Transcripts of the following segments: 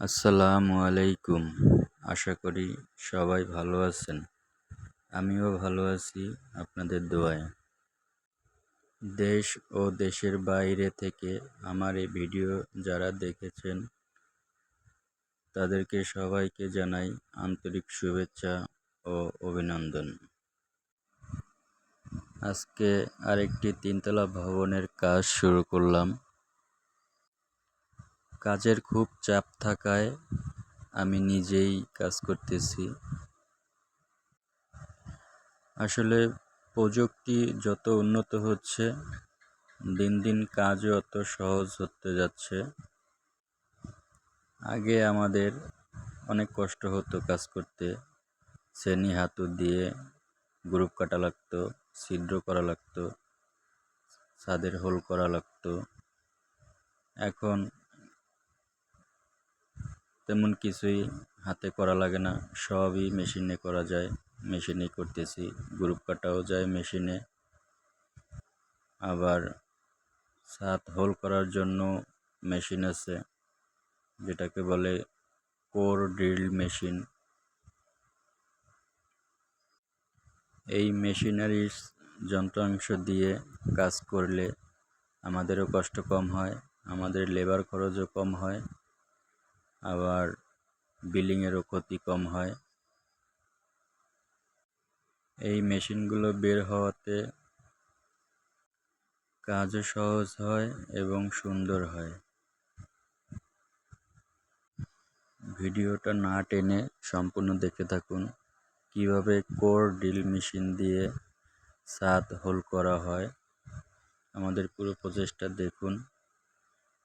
আসসালামু আলাইকুম। আশা করি সবাই ভালো আছেন। আমিও ভালো আছি আপনাদের দোয়ায়। দেশ ও দেশের বাইরে থেকে আমার এই ভিডিও যারা দেখেছেন, তাদেরকে সবাইকে জানাই আন্তরিক শুভেচ্ছা ও অভিনন্দন। আজকে আরেকটি তিনতলা ভবনের কাজ শুরু করলাম। কাজের খুব চাপ থাকায় আমি নিজেই কাজ করতেছি। আসলে প্রযুক্তি যত উন্নত হচ্ছে, দিন দিন কাজও অত সহজ হতে যাচ্ছে। আগে আমাদের অনেক কষ্ট হতো কাজ করতে। শ্রেণি হাতু দিয়ে গ্রুপ কাটা লাগতো, ছিদ্র করা লাগতো, ছাদের হোল করা লাগতো। এখন তেমন কিছুই হাতে করা লাগে না। সবই মেশিনে করা যায়, মেশিনেই করতেছি। গ্রুপ কাটাও যায় মেশিনে। আবার ছাদ হোল করার জন্য মেশিন আছে, যেটাকে বলে কোর ড্রিল মেশিন। এই মেশিনারির যন্ত্রাংশ দিয়ে কাজ করলে আমাদেরও কষ্ট কম হয়, আমাদের লেবার খরচও কম হয়। আবার বিলিংয়েরও ক্ষতি কম হয়। এই মেশিনগুলো বের হওয়াতে কাজও সহজ হয় এবং সুন্দর হয়। ভিডিওটা না টেনে সম্পূর্ণ দেখে থাকুন। কীভাবে কোর ড্রিল মেশিন দিয়ে ছাদ হোল করা হয়, আমাদের পুরো প্রচেষ্টা দেখুন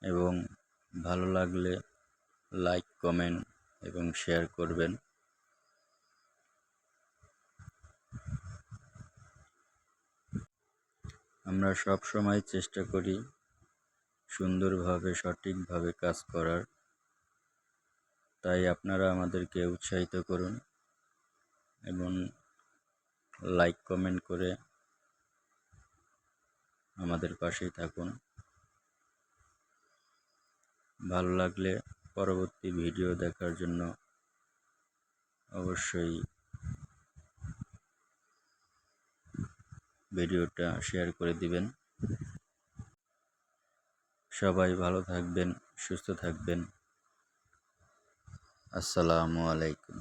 এবং ভালো লাগলে লাইক, কমেন্ট এবং শেয়ার করবেন। আমরা সব সময় চেষ্টা করি সুন্দরভাবে, সঠিকভাবে কাজ করার। তাই আপনারা আমাদেরকে উৎসাহিত করুন এবং লাইক, কমেন্ট করে আমাদের পাশেই থাকুন। ভালো লাগলে পরবর্তী ভিডিও দেখার জন্য অবশ্যই ভিডিওটা শেয়ার করে দিবেন। সবাই ভালো থাকবেন, সুস্থ থাকবেন। আসসালামু আলাইকুম।